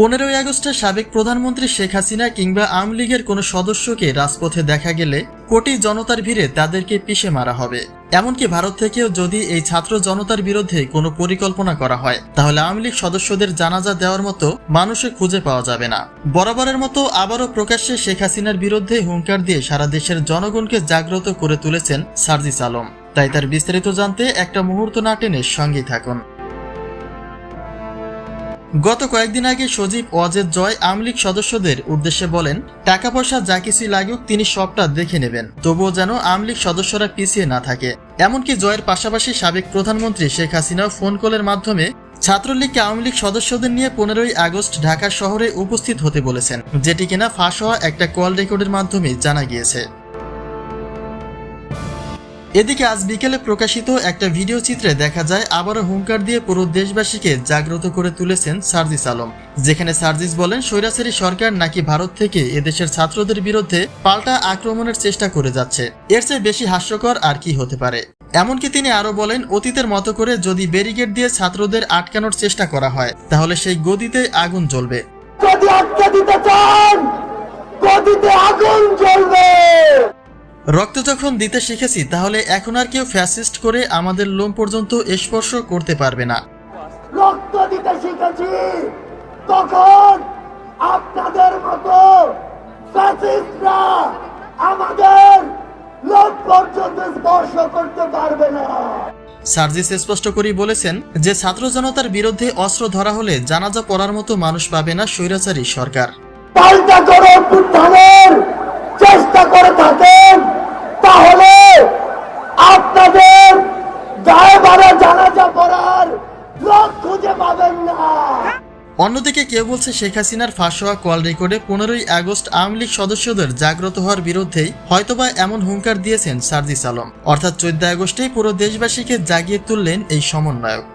পনেরোই আগস্টে সাবেক প্রধানমন্ত্রী শেখ হাসিনা কিংবা আওয়ামী লীগের কোনো সদস্যকে রাজপথে দেখা গেলে কোটি জনতার ভিড়ে তাদেরকে পিষে মারা হবে। এমনকি ভারত থেকেও যদি এই ছাত্র জনতার বিরুদ্ধে কোনো পরিকল্পনা করা হয়, তাহলে আওয়ামী লীগ সদস্যদের জানাজা দেওয়ার মতো মানুষে খুঁজে পাওয়া যাবে না। বরাবরের মতো আবারও প্রকাশ্যে শেখ হাসিনার বিরুদ্ধে হুঙ্কার দিয়ে সারা দেশের জনগণকে জাগ্রত করে তুলেছেন সার্জিস আলম। তাই তার বিস্তারিত জানতে একটা মুহূর্ত না টেনে সঙ্গেই থাকুন। গত কয়েকদিন আগে সজীব ওয়াজেদ জয় আওয়ামী লীগ সদস্যদের উদ্দেশ্যে বলেন টাকা পয়সা যা কিছুই লাগুক তিনি সবটা দেখে নেবেন। তবুও যেন আওয়ামী লীগ সদস্যরা পিছিয়ে না থাকে। এমনকি জয়ের পাশাপাশি সাবেক প্রধানমন্ত্রী শেখ হাসিনাও ফোন কলের মাধ্যমে ছাত্রলীগকে আওয়ামী লীগ সদস্যদের নিয়ে পনেরোই আগস্ট ঢাকা শহরে উপস্থিত হতে বলেছেন, যেটি কিনা ফাঁস হওয়া একটা কল রেকর্ডের মাধ্যমে জানা গিয়েছে। এদিকে আজ বিকেলে প্রকাশিত একটা ভিডিও চিত্রে দেখা যায়, আবারও হুঙ্কার দিয়ে পুরো দেশবাসীকে জাগ্রত করে তুলেছেন সার্জিস আলম। যেখানে সার্জিস বলেন, স্বৈরাচারী সরকার নাকি ভারত থেকে এদেশের ছাত্রদের বিরুদ্ধে পাল্টা আক্রমণের চেষ্টা করে যাচ্ছে। এর চেয়ে বেশি হাস্যকর আর কি হতে পারে? এমনকি তিনি আরও বলেন, অতীতের মতো করে যদি ব্যারিকেড দিয়ে ছাত্রদের আটকানোর চেষ্টা করা হয়, তাহলে সেই গদিতে আগুন জ্বলবে। আগুন রক্ত যখন দিতে শিখেছি তাহলে এখন আর কেউ ফ্যাসিস্ট করে আমাদের লোম পর্যন্ত স্পর্শ করতে পারবে না। রক্ত দিতে শিখেছি তখন আপনাদের মতো ফ্যাসিস্টরা আমাদের লোক পর্যন্ত স্পর্শ করতে পারবে না। সার্জিস স্পষ্ট করেই বলেছেন যে ছাত্র জনতার বিরুদ্ধে অস্ত্র ধরা হলে জানাজা পড়ার মতো মানুষ পাবে না স্বৈরাচারী সরকার। পাল্টা করে চেষ্টা করে থাকেন তাহলে আপনাদের গায়ে বাড়া জানাজা পড়ার লোক খুঁজে পাবেন না অন্যদিকে কেউ বলছে শেখ হাসিনার ফাঁস হওয়া কল রেকর্ডে পনেরোই আগস্ট আওয়ামী লীগ সদস্যদের জাগ্রত হওয়ার বিরুদ্ধেই হয়তোবা এমন হুঙ্কার দিয়েছেন সার্জিস আলম। অর্থাৎ চোদ্দ আগস্টেই পুরো দেশবাসীকে জাগিয়ে তুললেন এই সমন্বয়ক।